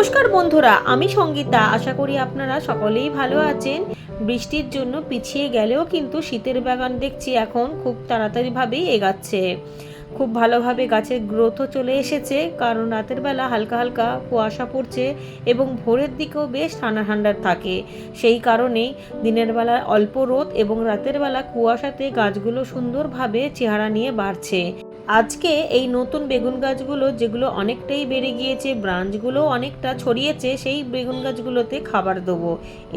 নমস্কার বন্ধুরা, আমি সঙ্গীতা। আশা করি আপনারা সকলেই ভালো আছেন। বৃষ্টির জন্য পিছিয়ে গেলেও কিন্তু শীতের বাগান দেখছি এখন, খুব তাড়াতাড়িভাবেই এগাচ্ছে। খুব ভালোভাবে গাছের গ্রোথও চলে এসেছে, কারণ রাতের বেলা হালকা হালকা কুয়াশা পড়ছে এবং ভোরের দিকেও বেশ ঠান্ডা ঠান্ডা থাকে। সেই কারণেই দিনের বেলা অল্প রোদ এবং রাতের বেলা কুয়াশাতে গাছগুলো সুন্দরভাবে চেহারা নিয়ে বাড়ছে। আজকে এই নতুন বেগুন গাছগুলো যেগুলো অনেকটাই বেড়ে গিয়েছে ব্রাঞ্চগুলো অনেকটা ছড়িয়েছে, সেই বেগুন গাছগুলোতে খাবার দেবো।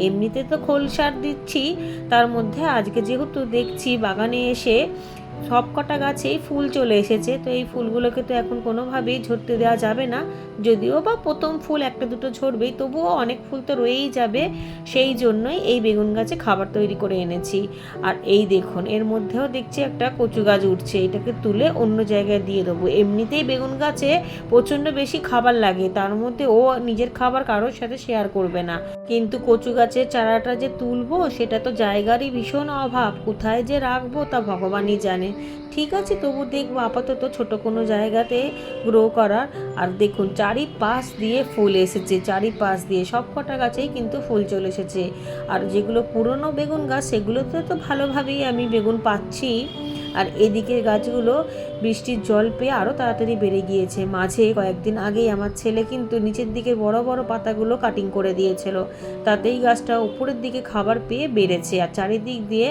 এমনিতে তো খোল সার দিচ্ছি, তার মধ্যে আজকে যেহেতু দেখছি বাগানে এসে সব কটা গাছেই ফুল চলে এসেছে, তো এই ফুলগুলোকে তো এখন কোনোভাবেই ঝরতে দেওয়া যাবে না। যদিও বা প্রথম ফুল একটা দুটো ঝরবেই, তবুও অনেক ফুল তো রয়েই যাবে। সেই জন্যই এই বেগুন গাছে খাবার তৈরি করে এনেছি। আর এই দেখুন, এর মধ্যেও দেখছি একটা কচু গাছ উঠছে, এটাকে তুলে অন্য জায়গায় দিয়ে দেবো। এমনিতেই বেগুন গাছে প্রচণ্ড বেশি খাবার লাগে, তার মধ্যে ও নিজের খাবার কারোর সাথে শেয়ার করবে না। কিন্তু কচু গাছের চারাটা যে তুলবো, সেটা তো জায়গারই ভীষণ অভাব, কোথায় যে রাখব তা ভগবানই জানে। ঠিক আছে, তবু দেখব আপাতত ছোট কোনো জায়গাতে গ্রো করার। আর দেখুন, চারিপাশ দিয়ে ফুল এসেছে, চারিপাশ দিয়ে সব কটা গাছেই কিন্তু ফুল চলে এসেছে। আর যেগুলো পুরনো বেগুন গাছ, সেগুলোতে তো ভালোভাবেই আমি বেগুন পাচ্ছি। আর এদিকের গাছগুলো বৃষ্টির জল পেয়ে আরও তাড়াতাড়ি বেড়ে গিয়েছে। মাঝে কয়েকদিন আগেই আমার ছেলে কিন্তু নিচের দিকে বড় বড় পাতাগুলো কাটিং করে দিয়েছিল। তাতেই গাছটা উপরের দিকে খাবার পেয়ে বেড়েছে আর চারিদিক দিয়ে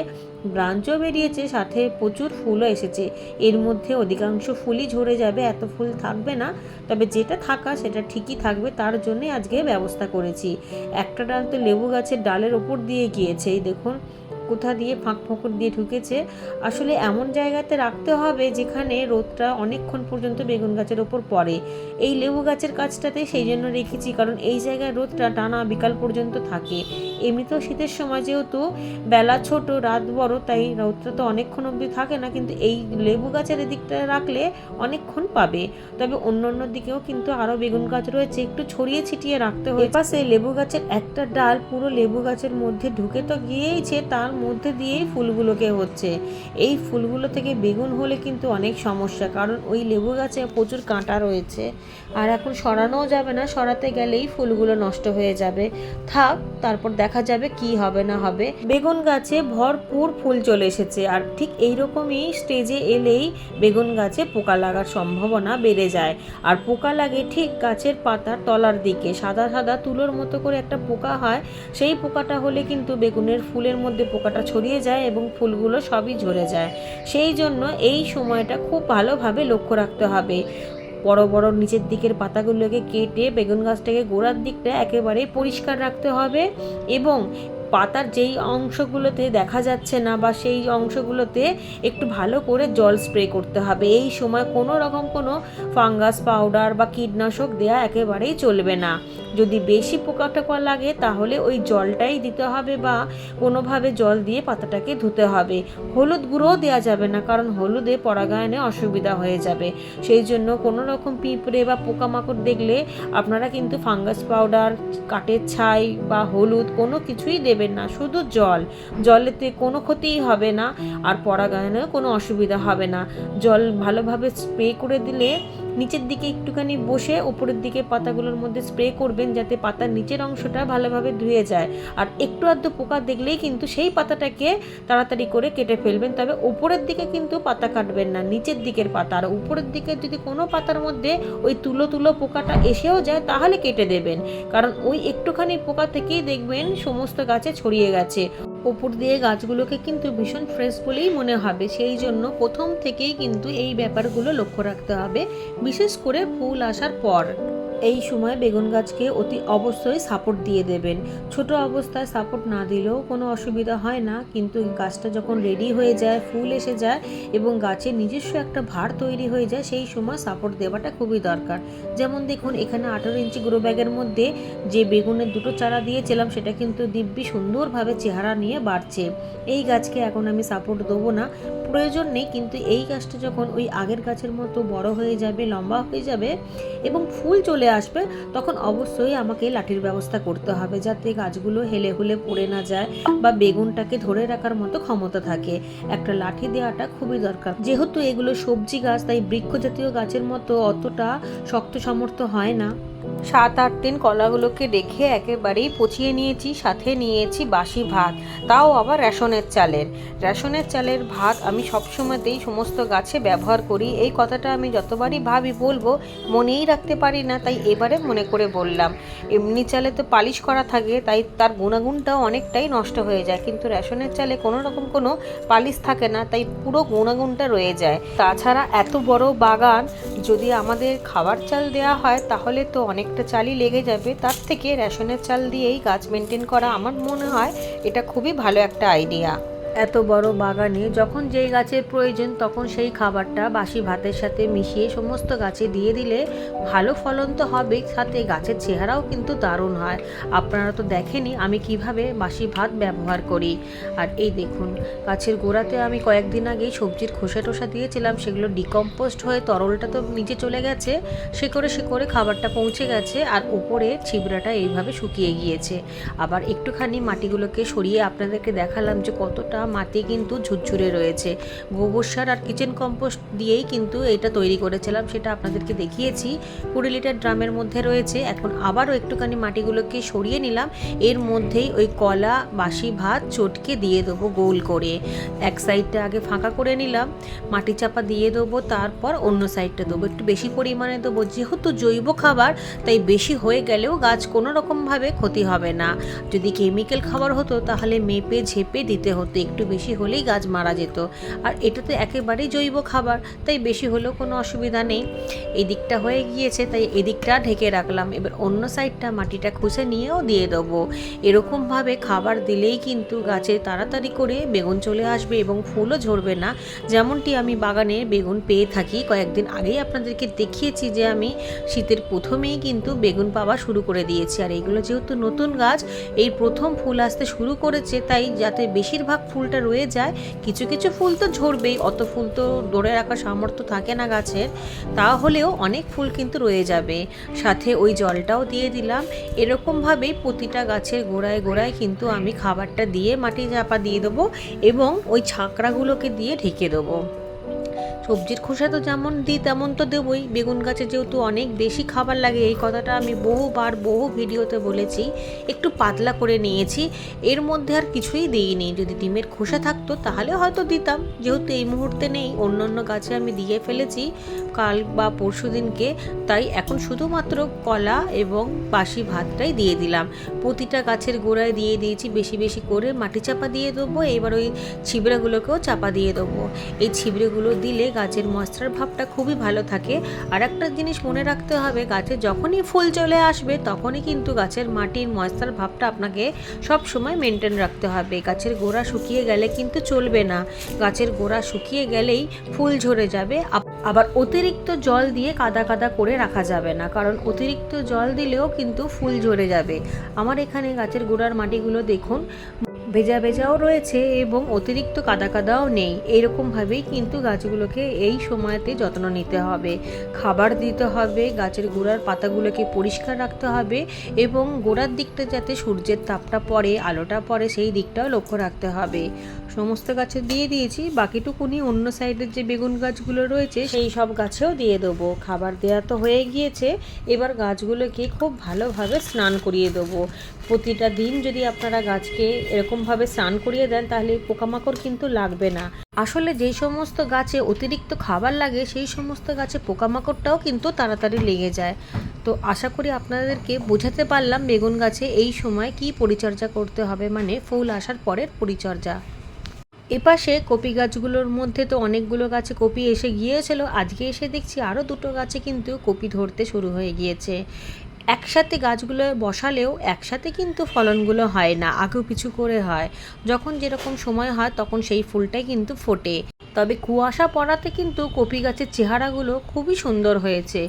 ব্রাঞ্চও বেরিয়েছে, সাথে প্রচুর ফুলও এসেছে। এর মধ্যে অধিকাংশ ফুলই ঝরে যাবে, এত ফুল থাকবে না। তবে যেটা থাকা সেটা ঠিকই থাকবে, তার জন্যই আজকে ব্যবস্থা করেছি। একটা ডাল তো লেবু গাছের ডালের ওপর দিয়ে গিয়েছে, এই দেখুন। কোথা দিয়ে ফাঁক ফোঁকর দিয়ে ঢুকেছে, আসলে এমন জায়গাতে রাখতে হবে যেখানে রোদটা অনেকক্ষণ পর্যন্ত বেগুন গাছের ওপর পড়ে। এই লেবু গাছের কাছটাতে সেই জন্য রেখেছি, কারণ এই জায়গায় রোদটা টানা বিকাল পর্যন্ত থাকে। এমনিতেও শীতের সময় যেহেতু বেলা ছোট, রাত বড়, তাই রোদটা তো অনেকক্ষণ অবধি থাকে না, কিন্তু এই লেবু গাছের এদিকটা রাখলে অনেকক্ষণ পাবে। তবে অন্য অন্য দিকেও কিন্তু আরও বেগুন গাছ রয়েছে, একটু ছড়িয়ে ছিটিয়ে রাখতে হয় পাশে লেবু গাছের একটা ডাল পুরো লেবু গাছের মধ্যে ঢুকে তো গিয়েইছে, তার মধ্যে দিয়েই ফুলগুলোকে হচ্ছে। এই ফুলগুলো থেকে বেগুন হলে কিন্তু অনেক সমস্যা, কারণ ওই লেবু গাছে প্রচুর কাঁটা রয়েছে। আর এখন সরানোও যাবে না, সরাতে গেলেই ফুলগুলো নষ্ট হয়ে যাবে। থাক, তারপর দেখা যাবে কি হবে না হবে। বেগুন গাছে ভরপুর ফুল চলে এসেছে, আর ঠিক এইরকমই স্টেজে এলেই বেগুন গাছে পোকা লাগার সম্ভাবনা বেড়ে যায়। আর পোকা লাগে ঠিক গাছের পাতার তলার দিকে, সাদা সাদা তুলোর মতো করে একটা পোকা হয়, সেই পোকাটা হলে কিন্তু বেগুনের ফুলের মধ্যে পোকাটা ছড়িয়ে যায় এবং ফুলগুলো সবই ঝরে যায়। সেই জন্য এই সময়টা খুব ভালোভাবে লক্ষ্য রাখতে হবে। বড় বড় নিচের দিকের পাতাগুলোকে কেটে বেগুন গাছটাকে গোড়ার দিকটা একেবারেই পরিষ্কার রাখতে হবে এবং পাতার যেই অংশগুলোতে দেখা যাচ্ছে না বা সেই অংশগুলোতে একটু ভালো করে জল স্প্রে করতে হবে। এই সময় কোনো রকম কোনো ফাঙ্গাস, পাউডার বা কীটনাশক দেয়া একেবারেই চলবে না। যদি বেশি পোকা টোকা লাগে, তাহলে ওই জলটাই দিতে হবে বা কোনোভাবে জল দিয়ে পাতাটাকে ধুতে হবে। হলুদ গুঁড়োও দেওয়া যাবে না, কারণ হলুদে পরাগায়নে অসুবিধা হয়ে যাবে। সেই জন্য কোনো রকম পিঁপড়ে বা পোকামাকড় দেখলে আপনারা কিন্তু ফাঙ্গাস পাউডার, কাঠের ছাই বা হলুদ কোনো কিছুই দেবেন না, শুধু জল। জলেতে কোনো ক্ষতিই হবে না, আর পরাগায়নেও কোনো অসুবিধা হবে না। জল ভালোভাবে স্প্রে করে দিলে নিচের দিকে একটুখানি বসে উপরের দিকে পাতাগুলোর মধ্যে স্প্রে করবেন যাতে পাতার নিচের অংশটা ভালোভাবে ধুয়ে যায়। আর একটু আধটু পোকা দেখলেই কিন্তু সেই পাতাটাকে তাড়াতাড়ি করে কেটে ফেলবেন। তবে উপরের দিকে কিন্তু পাতা কাটবেন না, নিচের দিকের পাতা। আর উপরের দিকে যদি কোনো পাতার মধ্যে ওই তুলো তুলো পোকাটা এসেও যায়, তাহলে কেটে দেবেন। কারণ ওই একটুখানি পোকা থেকেই দেখবেন সমস্ত গাছে ছড়িয়ে গেছে। ওপর দিয়ে গাছগুলোকে কিন্তু ভীষণ ফ্রেশ বলেই মনে হবে। সেই জন্য প্রথম থেকেই কিন্তু এই ব্যাপারগুলো লক্ষ্য রাখতে হবে, বিশেষ করে ফুল আসার পর। এই সময় বেগুন গাছকে অতি অবশ্যই সাপোর্ট দিয়ে দেবেন। ছোট অবস্থায় সাপোর্ট না দিলেও কোনো অসুবিধা হয় না, কিন্তু গাছটা যখন রেডি হয়ে যায়, ফুল এসে যায় এবং গাছের নিজস্ব একটা ভার তৈরি হয়ে যায়, সেই সময় সাপোর্ট দেওয়াটা খুবই দরকার। যেমন দেখুন, এখানে আঠারো ইঞ্চি গ্রো ব্যাগের মধ্যে যে বেগুনের দুটো চারা দিয়েছিলাম, সেটা কিন্তু দিব্যি সুন্দরভাবে চেহারা নিয়ে বাড়ছে। এই গাছকে এখন আমি সাপোর্ট দেবো না। প্রয়োজন নেই, কিন্তু এই গাছটা যখন ওই আগের গাছের মতো বড় হয়ে যাবে, লম্বা হয়ে যাবে এবং ফুল চলে আসবে, তখন অবশ্যই আমাকে লাঠির ব্যবস্থা করতে হবে যাতে গাছগুলো হেলে হুলে পড়ে না যায় বা বেগুনটাকে ধরে রাখার মতো ক্ষমতা থাকে। একটা লাঠি দেওয়াটা খুবই দরকার। যেহেতু এগুলো সবজি গাছ, তাই বৃক্ষ জাতীয় গাছের মতো অতটা শক্ত সামর্থ্য হয় না। সাত আট দিন কলাগুলোকে রেখে একেবারেই পচিয়ে নিয়েছি, সাথে নিয়েছি বাসি ভাত। তাও আবার রেশনের চালের। রেশনের চালের ভাত আমি সবসময়তেই সমস্ত গাছে ব্যবহার করি। এই কথাটা আমি যতবারই ভাবি বলব, মনেই রাখতে পারি না, তাই এবারে মনে করে বললাম। এমনি চালে তো পালিশ করা থাকে, তাই তার গুণাগুণটাও অনেকটাই নষ্ট হয়ে যায়। কিন্তু রেশনের চালে কোনো রকম কোনো পালিশ থাকে না, তাই পুরো গুণাগুণটা রয়ে যায়। তাছাড়া এত বড় বাগান, যদি আমাদের খাবার চাল দেওয়া হয়, তাহলে তো অনেকটা চালই লেগে যাবে, তার থেকে রেশনের চাল দিয়েই গাছ মেনটেন করা আমার মনে হয় এটা খুবই ভালো একটা আইডিয়া এত বড় বাগানে যখন যেই গাছের প্রয়োজন তখন সেই খাবারটা বাসি ভাতের সাথে মিশিয়ে সমস্ত গাছে দিয়ে দিলে ভালো ফলন তো হবেই, সাথে গাছের চেহারাও কিন্তু দারুণ হয়। আপনারা তো দেখেনি আমি কীভাবে বাসি ভাত ব্যবহার করি। আর এই দেখুন, গাছের গোড়াতে আমি কয়েকদিন আগেই সবজির খোসা টোসা দিয়েছিলাম, সেগুলো ডিকম্পোস্ট হয়ে তরলটা তো নিচে চলে গেছে সে করে সে করে খাবারটা পৌঁছে গেছে, আর উপরে ছিবড়াটা এইভাবে শুকিয়ে গিয়েছে। আবার একটুখানি মাটিগুলোকে সরিয়ে আপনাদেরকে দেখালাম যে কতটা মাটি কিন্তু ঝুরঝুরে রয়েছে। গোবর সার আর কিচেন কম্পোস্ট দিয়েই কিন্তু এটা তৈরি করেছিলাম, সেটা আপনাদেরকে দেখিয়েছি। কুড়ি লিটার ড্রামের মধ্যে রয়েছে। এখন আবারও একটুখানি মাটিগুলোকে সরিয়ে নিলাম। এর মধ্যেই ওই কলা, বাসি ভাত চটকে দিয়ে দেবো গোল করে। এক সাইডটা আগে ফাঁকা করে নিলাম, মাটি চাপা দিয়ে দেবো, তারপর অন্য সাইডটা দেবো। একটু বেশি পরিমাণে দেবো। যেহেতু জৈব খাবার, তাই বেশি হয়ে গেলেও গাছ কোনো রকমভাবে ক্ষতি হবে না। যদি কেমিক্যাল খাবার হতো, তাহলে মেপে ঝেপে দিতে হতো একটু বেশি হলেই গাছ মারা যেত। আর এটা তো একেবারেই জৈব খাবার, তাই বেশি হলেও কোনো অসুবিধা নেই। এই দিকটা হয়ে গিয়েছে, তাই এদিকটা ঢেকে রাখলাম। এবার অন্য সাইডটা মাটিটা খুঁজে নিয়েও দিয়ে দেবো। এরকমভাবে খাবার দিলেই কিন্তু গাছে তাড়াতাড়ি করে বেগুন চলে আসবে এবং ফুলও ঝরবে না। যেমনটি আমি বাগানে বেগুন পেয়ে থাকি। কয়েকদিন আগেই আপনাদেরকে দেখিয়েছি যে আমি শীতের প্রথমেই কিন্তু বেগুন পাওয়া শুরু করে দিয়েছি। আর এইগুলো যেহেতু নতুন গাছ, এই প্রথম ফুল আসতে শুরু করেছে, তাই যাতে বেশিরভাগ ফুলটা রয়ে যায়। কিছু কিছু ফুল তো ঝরবেই, অত ফুল তো ধরে রাখার সামর্থ্য থাকে না গাছের। তাহলেও অনেক ফুল কিন্তু রয়ে যাবে। সাথে ওই জলটাও দিয়ে দিলাম। এরকমভাবেই প্রতিটা গাছের গোড়ায় গোড়ায় কিন্তু আমি খাবারটা দিয়ে মাটি চাপা দিয়ে দেবো এবং ওই ছাঁকড়াগুলোকে দিয়ে ঢেকে দেবো। সবজির খোসা তো যেমন দিই, তেমন তো দেবই। বেগুন গাছে যেহেতু অনেক বেশি খাবার লাগে, এই কথাটা আমি বহুবার বহু ভিডিওতে বলেছি। একটু পাতলা করে নিয়েছি। এর মধ্যে আর কিছুই দিইনি। যদি ডিমের খোসা থাকতো, তাহলে হয়তো দিতাম। যেহেতু এই মুহূর্তে নেই অন্য অন্য গাছে আমি দিয়ে ফেলেছি কাল বা পরশু দিনকে। তাই এখন শুধুমাত্র কলা এবং বাসি ভাতটাই দিয়ে দিলাম। প্রতিটা গাছের গোড়ায় দিয়ে দিয়েছি, বেশি বেশি করে মাটি চাপা দিয়ে দেবো। এবার ওই ছিবড়াগুলোকেও চাপা দিয়ে দেবো। এই ছিবড়েগুলো দিলে গাছের মশলার ভাবটা খুবই ভালো থাকে। আর একটা জিনিস মনে রাখতে হবে, গাছে যখনই ফুল চলে আসবে, তখনই কিন্তু গাছের মাটির মশলার ভাবটা আপনাকে সব সময় মেনটেন রাখতে হবে। গাছের গোড়া শুকিয়ে গেলে কিন্তু চলবে না। গাছের গোড়া শুকিয়ে গেলেই ফুল ঝরে যাবে। আবার অতিরিক্ত জল দিয়ে কাদা কাদা করে রাখা যাবে না, কারণ অতিরিক্ত জল দিলেও কিন্তু ফুল ঝরে যাবে। আমার এখানে গাছের গোড়ার মাটিগুলো দেখুন। ভেজা ভেজাও রয়েছে এবং অতিরিক্ত কাদা কাদাও নেই। এরকমভাবেই কিন্তু গাছগুলোকে এই সময়তে যত্ন নিতে হবে। খাবার দিতে হবে, গাছের গোড়ার পাতাগুলোকে পরিষ্কার রাখতে হবে এবং গোড়ার দিকটা যাতে সূর্যের তাপটা পড়ে, আলোটা পড়ে, সেই দিকটাও লক্ষ্য রাখতে হবে। সমস্ত গাছে দিয়ে দিয়েছি, বাকিটুকুনি অন্য সাইডের যে বেগুন গাছগুলো রয়েছে, সেই সব গাছেও দিয়ে দেবো। খাবার দেওয়া তো হয়ে গিয়েছে, এবার গাছগুলোকে খুব ভালোভাবে স্নান করিয়ে দেবো। প্রতিটা দিন যদি আপনারা গাছকে এরকমভাবে স্নান করিয়ে দেন, তাহলে পোকামাকড় কিন্তু লাগবে না। আসলে যেই সমস্ত গাছে অতিরিক্ত খাবার লাগে, সেই সমস্ত গাছে পোকামাকড়টাও কিন্তু তাড়াতাড়ি লেগে যায়। তো আশা করি আপনাদেরকে বোঝাতে পারলাম বেগুন গাছে এই সময় কি পরিচর্যা করতে হবে মানে ফুল আসার পরের পরিচর্যা। এপাশে কপি গাছগুলোর মধ্যে তো অনেকগুলো গাছে কপি এসে গিয়েছিল, আজকে এসে দেখছি আরও দুটো গাছে কিন্তু কপি ধরতে শুরু হয়ে গিয়েছে। একসাথে গাছগুলো বসালেও একসাথে কিন্তু ফলনগুলো হয় না, আগেও পিছু করে হয়। যখন যেরকম সময় হয়, তখন সেই ফুলটাই কিন্তু ফোটে। তবে কুয়াশা পড়াতে কিন্তু কপি গাছের চেহারাগুলো খুবই সুন্দর হয়েছে।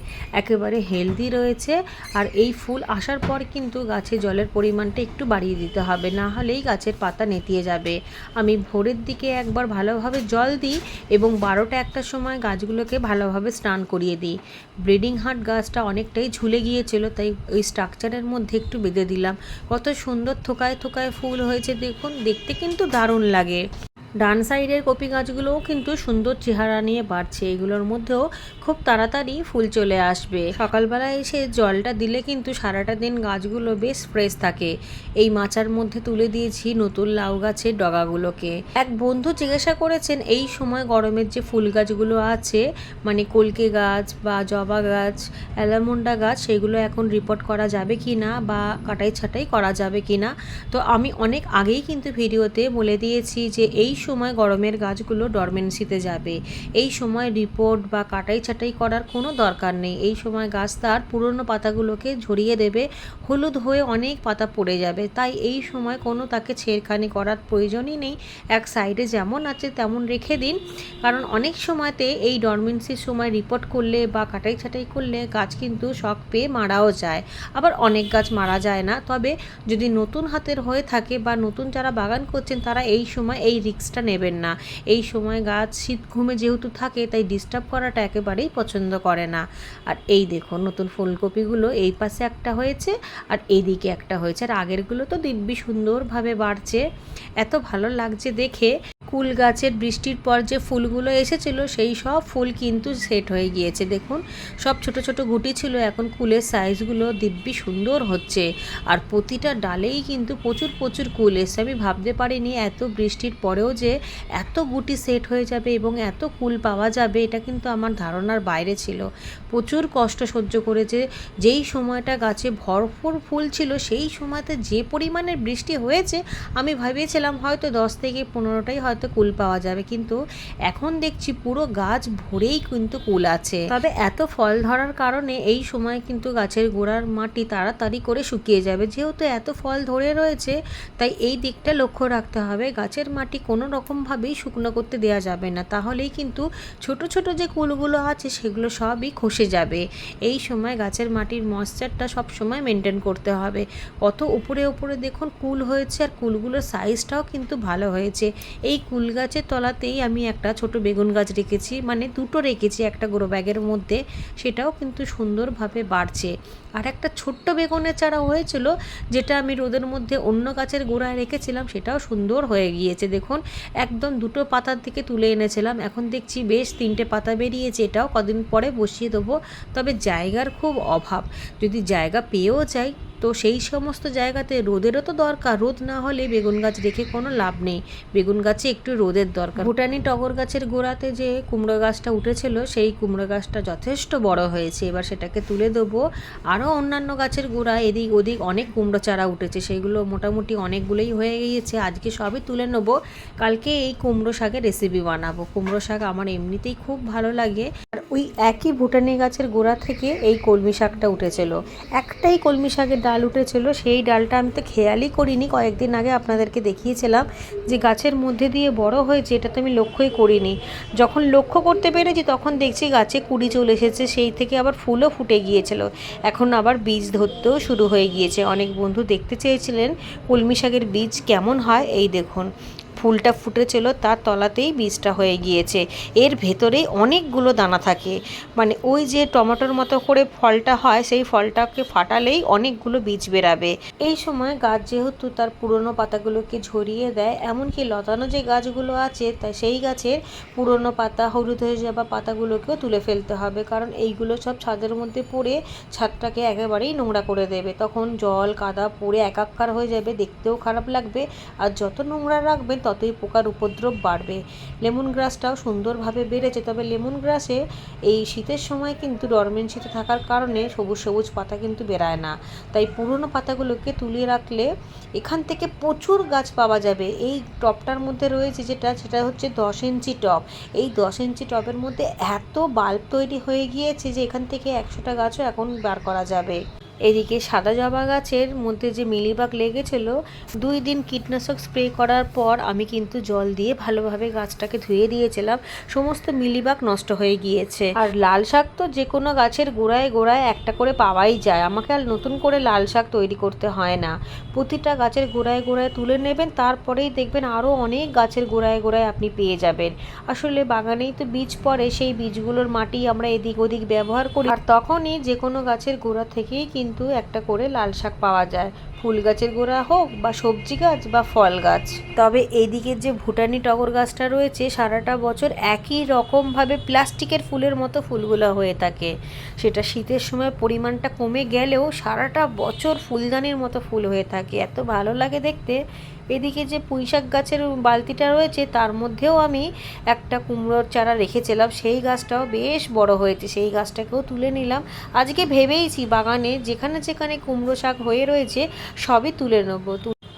একেবারে হেলদি রয়েছে আর এই ফুল আসার পর কিন্তু গাছে জলের পরিমাণটা একটু বাড়িয়ে দিতে হবে, না হলেই গাছের পাতা নেতিয়ে যাবে। আমি ভোরের দিকে একবার ভালোভাবে জল দিই এবং বারোটা একটার সময় গাছগুলোকে ভালোভাবে স্নান করিয়ে দিই। ব্রিডিং হার্ট গাছটা অনেকটাই ঝুলে গিয়েছিল, তাই ওই স্ট্রাকচারের মধ্যে একটু বেঁধে দিলাম। কত সুন্দর থোকায় থোকায় ফুল হয়েছে, দেখুন, দেখতে কিন্তু দারুণ লাগে। ডান সাইডের কপি গাছগুলোও কিন্তু সুন্দর চেহারা নিয়ে বাড়ছে। এগুলোর মধ্যেও খুব তাড়াতাড়ি ফুল চলে আসবে। সকালবেলা এসে জলটা দিলে কিন্তু সারাটা দিন গাছগুলো বেশ ফ্রেশ থাকে। এই মাচার মধ্যে তুলে দিয়েছি নতুন লাউ গাছের ডগাগুলোকে। এক বন্ধু জিজ্ঞাসা করেছেন, এই সময় গরমের যে ফুল গাছগুলো আছে মানে কলকে গাছ বা জবা গাছ, অ্যালামন্ডা গাছ, সেগুলো এখন রিপোর্ট করা যাবে কি না বা কাটাই ছাটাই করা যাবে কি না? তো আমি অনেক আগেই কিন্তু ভিডিওতে বলে দিয়েছি যে, এই সময় গরমের গাছগুলো ডরমেন্সিতে যাবে। এই সময় রিপোর্ট বা কাটাই ছাটাই করার কোনো দরকার নেই। এই সময় গাছ তার পুরনো পাতাগুলোকে ঝরিয়ে দেবে, হলুদ হয়ে অনেক পাতা পড়ে যাবে। তাই এই সময় কোনো তাকে ছেড়খানি করার প্রয়োজনই নেই। এক সাইডে যেমন আছে তেমন রেখে দিন। কারণ অনেক সময়তে এই ডরমেন্সির সময় রিপোর্ট করলে বা কাটাই ছাটাই করলে গাছ কিন্তু শখ পেয়ে মারাও যায়। আবার অনেক গাছ মারা যায় না। তবে যদি নতুন হাতের হয়ে থাকে বা নতুন যারা বাগান করছেন, তারা এই সময় এই রিস্কটা নেবেন না। এই সময় গাছ শীত ঘুমে যেহেতু থাকে, তাই ডিস্টার্ব করাটা একেবারেই পছন্দ করে না। আর এই দেখুন, নতুন ফুলকপিগুলো এই পাশে একটা হয়েছে আর এইদিকে একটা হয়েছে। আর আগেরগুলো তো দিব্যি সুন্দরভাবে বাড়ছে। এত ভালো লাগছে দেখে। কুল গাছের বৃষ্টির পর যে ফুলগুলো এসেছিল, সেই সব ফুল কিন্তু সেট হয়ে গিয়েছে। দেখুন, সব ছোট ছোট গুটি ছিল, এখন কুলের সাইজগুলো দিব্যি সুন্দর হচ্ছে। আর প্রতিটা ডালেই কিন্তু প্রচুর প্রচুর কুল এসছে। আমি ভাবতে পারিনি এত বৃষ্টির পরেও যে এত গুটি সেট হয়ে যাবে এবং এত কুল পাওয়া যাবে, এটা কিন্তু আমার ধারণার বাইরে ছিল। প্রচুর কষ্ট সহ্য করেছে যেই সময়টা গাছে ভরপুর ফুল ছিল, সেই সময়তে যে পরিমাণের বৃষ্টি হয়েছে, আমি ভেবেছিলাম হয়তো দশ থেকে পনেরোটাই হয়তো কুল পাওয়া যাবে। কিন্তু এখন দেখছি পুরো গাছ ভরেই কিন্তু কুল আছে। তবে এত ফল ধরার কারণে এই সময় কিন্তু গাছের গোড়ার মাটি তাড়াতাড়ি করে শুকিয়ে যাবে। যেহেতু এত ফল ধরে রয়েছে, তাই এই দিকটা লক্ষ্য রাখতে হবে। গাছের মাটি কোনো রকমভাবেই শুকনো করতে দেওয়া যাবে না। তাহলেই কিন্তু ছোট ছোট যে কুলগুলো আছে, সেগুলো সবই খসে যাবে। এই সময় গাছের মাটির ময়েশ্চারটা সব সময় মেনটেন করতে হবে। কত উপরে উপরে দেখুন কুল হয়েছে আর কুলগুলোর সাইজটাও কিন্তু ভালো হয়েছে। এই কুল গাছের তলাতেই আমি একটা ছোট বেগুন গাছ রেখেছি মানে দুটো রেখেছি একটা গ্রো ব্যাগের মধ্যে। সেটাও কিন্তু সুন্দরভাবে বাড়ছে। আর একটা ছোট্ট বেগুনের চারা হয়েছিল, যেটা আমি রোদের মধ্যে অন্য গাছের গোড়ায় রেখেছিলাম, সেটাও সুন্দর হয়ে গিয়েছে। দেখুন একদম দুটো পাতার থেকে তুলে এনেছিলাম। এখন দেখছি বেশ তিনটে পাতা বেরিয়েছে, এটাও কদিন পরে বসিয়ে দেবো। তবে জায়গার খুব অভাব। যদি জায়গা পেয়েও যাই তো সেই সমস্ত জায়গাতে রোদেরও তো দরকার। রোদ না হলে বেগুন গাছ রেখে কোনো লাভ নেই। বেগুন গাছে একটু রোদের দরকার। ভুটানি টগর গাছের গোড়াতে যে কুমড়ো গাছটা উঠেছিল, সেই কুমড়ো গাছটা যথেষ্ট বড় হয়েছে। এবার সেটাকে তুলে দেবো। আরও অন্যান্য গাছের গোড়া, এদিক ওদিক অনেক কুমড়ো চারা উঠেছে। সেইগুলো মোটামুটি অনেকগুলোই হয়ে গিয়েছে। আজকে সবই তুলে নেব। কালকে এই কুমড়ো শাকের রেসিপি বানাবো। কুমড়ো শাক আমার এমনিতেই খুব ভালো লাগে। আর ওই একই ভুটানি গাছের গোড়া থেকে এই কলমি শাকটা উঠেছিল। একটাই কলমি শাকের ডাল উঠেছিল, সেই ডালটা আমি তো খেয়ালই করিনি, কয়েকদিন আগে আপনাদেরকে দেখিয়েছিলাম যে গাছের মধ্যে দিয়ে বড় হয়েছে, এটা তো আমি লক্ষ্যই করিনি। যখন লক্ষ্য করতে পেরেছি, তখন দেখছি গাছে কুড়ি চলে এসেছে, সেই থেকে আবার ফুলও ফুটে গিয়েছিল। এখন আবার বীজ ধরতেও শুরু হয়ে গিয়েছে। অনেক বন্ধু দেখতে চেয়েছিলেন, কলমি শাকের বীজ কেমন হয়, এই দেখুন। ফুলটা ফুটেছিল তার তলাতেই বীজটা হয়ে গিয়েছে। এর ভেতরেই অনেকগুলো দানা থাকে। মানে ওই যে টমেটোর মতো করে ফলটা হয়, সেই ফলটাকে ফাটালেই অনেকগুলো বীজ বেরাবে। এই সময় গাছ যেহেতু তার পুরনো পাতাগুলোকে ঝরিয়ে দেয়, এমনকি লতানো যে গাছগুলো আছে, তা সেই গাছের পুরনো পাতা, হলুদ হয়ে যাওয়া পাতাগুলোকেও তুলে ফেলতে হবে, কারণ এইগুলো সব ছাদের মধ্যে পড়ে ছাদটাকে একেবারেই নোংরা করে দেবে। তখন জল, কাদা পড়ে একাকার হয়ে যাবে, দেখতেও খারাপ লাগবে, আর যত নোংরা রাখবেন ততই পোকার উপদ্রব বাড়বে। লেমন গ্রাসটাও সুন্দরভাবে বেড়েছে, তবে লেমন গ্রাসে এই শীতের সময় কিন্তু ডরমেন্সিতে থাকার কারণে সবুজ সবুজ পাতা কিন্তু বেরায় না। তাই পুরনো পাতাগুলোকে তুলে রাখলে এখান থেকে প্রচুর গাছ পাওয়া যাবে। এই টপটার মধ্যে রয়েছে যেটা, সেটা হচ্ছে দশ ইঞ্চি টপ। এই দশ ইঞ্চি টবের মধ্যে এত বাল্ব তৈরি হয়ে গিয়েছে যে এখান থেকে একশোটা গাছও এখন বার করা যাবে। এদিকে সাদা জবা গাছের মধ্যে যে মিলিবাগ লেগেছিল, দুই দিন কীটনাশক স্প্রে করার পর আমি কিন্তু জল দিয়ে ভালোভাবে গাছটাকে ধুয়ে দিয়েছিলাম। সমস্ত মিলিবাগ নষ্ট হয়ে গিয়েছে। আর লাল শাক তো যে কোনো গাছের গোড়ায় গোড়ায় একটা করে পাওয়াই যায়। আমাকে আর নতুন করে লাল শাক তৈরি করতে হয় না। প্রতিটা গাছের গোড়ায় গোড়ায় তুলে নেবেন, তারপরেই দেখবেন আরও অনেক গাছের গোড়ায় গোড়ায় আপনি পেয়ে যাবেন। আসলে বাগানেই তো বীজ পড়ে, সেই বীজগুলোর মাটি আমরা এদিক ওদিক ব্যবহার করি। আর তখনই যে কোনো গাছের গোড়া থেকেই কিন্তু কিন্তু একটা করে লাল শাক পাওয়া যায় ফুল গাছের গোড়া হোক বা সবজি গাছ বা ফল গাছ। তবে এইদিকের যে ভুটানি টগর গাছটা রয়েছে, সারাটা বছর একই রকমভাবে প্লাস্টিকের ফুলের মতো ফুলগুলো হয়ে থাকে। সেটা শীতের সময় পরিমাণটা কমে গেলেও সারাটা বছর ফুলদানির মতো ফুল হয়ে থাকে। এত ভালো লাগে দেখতে। এদিকে যে পুঁইশাক গাছের বালতিটা রয়েছে, তার মধ্যেও আমি একটা কুমড়োর চারা রেখেছিলাম। সেই গাছটাও বেশ বড় হয়েছে। সেই গাছটাকেও তুলে নিলাম। আজকে ভেবেইছি বাগানে যেখানে যেখানে কুমড়ো শাক হয়ে রয়েছে সবই তুলে নেব।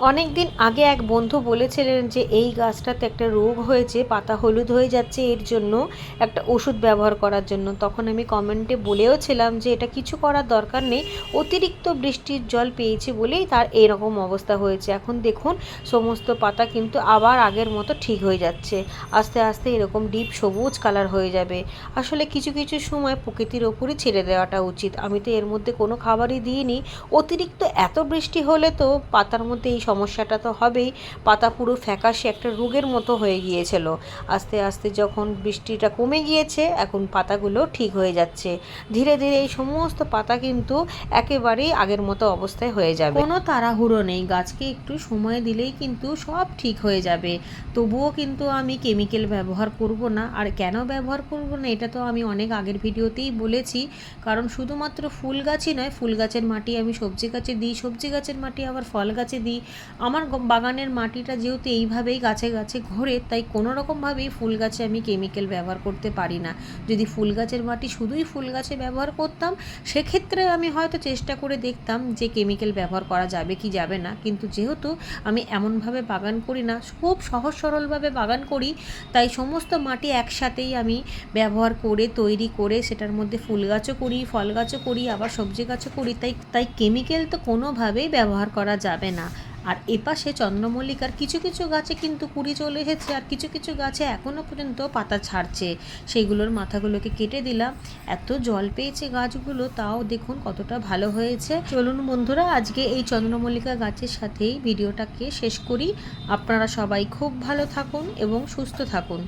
অনেক দিন আগে এক বন্ধু বলেছিলেন যে এই গাছটাতে একটা রোগ হয়েছে, পাতা হলুদ হয়ে যাচ্ছে, এর জন্য একটা ওষুধ ব্যবহার করার জন্য। তখন আমি কমেন্টে বলেও ছিলাম যে এটা কিছু করার দরকার নেই, অতিরিক্ত বৃষ্টির জল পেয়েছে বলেই তার এরকম অবস্থা হয়েছে। এখন দেখুন, সমস্ত পাতা কিন্তু আবার আগের মতো ঠিক হয়ে যাচ্ছে। আস্তে আস্তে এরকম ডিপ সবুজ কালার হয়ে যাবে। আসলে কিছু কিছু সময় প্রকৃতির ওপরই ছেড়ে দেওয়াটা উচিত। আমি তো এর মধ্যে কোনো খাবারই দিইনি। অতিরিক্ত এত বৃষ্টি হলে তো পাতার মধ্যে এই সমস্যাটা তো হবেই। পাতা পুরো ফ্যাকাশে একটা রোগের মতো হয়ে গিয়েছিল। আস্তে আস্তে যখন বৃষ্টিটা কমে গিয়েছে, এখন পাতাগুলো ঠিক হয়ে যাচ্ছে। ধীরে ধীরে এই সমস্ত পাতা কিন্তু একেবারেই আগের মতো অবস্থায় হয়ে যাবে। কোনো তাড়াহুড়ো নেই। গাছকে একটু সময় দিলেই কিন্তু সব ঠিক হয়ে যাবে। তবুও কিন্তু আমি কেমিক্যাল ব্যবহার করব না। আর কেন ব্যবহার করব না, এটা তো আমি অনেক আগের ভিডিওতেই বলেছি। কারণ শুধুমাত্র ফুল গাছই নয়, ফুল গাছের মাটি আমি সবজি গাছে দিই, সবজি গাছের মাটি আবার ফল গাছে দিই। আমার বাগানের মাটিটা যেহেতু এইভাবেই গাছে গাছে ঘোরে, তাই কোনো রকমভাবেই ফুল গাছে আমি কেমিক্যাল ব্যবহার করতে পারি না। যদি ফুল গাছের মাটি শুধুই ফুল গাছে ব্যবহার করতাম, সেক্ষেত্রে আমি হয়তো চেষ্টা করে দেখতাম যে কেমিক্যাল ব্যবহার করা যাবে কি যাবে না। কিন্তু যেহেতু আমি এমনভাবে বাগান করি না, খুব সহজ সরলভাবে বাগান করি, তাই সমস্ত মাটি একসাথেই আমি ব্যবহার করে, তৈরি করে, সেটার মধ্যে ফুল গাছও করি, ফল গাছও করি, আবার সবজি গাছও করি, তাই তাই কেমিক্যাল তো কোনোভাবেই ব্যবহার করা যাবে না। আর এপাশে চন্দ্রমল্লিকার কিছু কিছু গাছে কিন্তু কুড়ি চলে এসেছে আর কিছু কিছু গাছে এখনও পর্যন্ত পাতা ছাড়ছে। সেইগুলোর মাথাগুলোকে কেটে দিলাম। এত জল পেয়েছে গাছগুলো, তাও দেখুন কতটা ভালো হয়েছে। চলুন বন্ধুরা, আজকে এই চন্দ্রমল্লিকা গাছের সাথেই ভিডিওটাকে শেষ করি। আপনারা সবাই খুব ভালো থাকুন এবং সুস্থ থাকুন।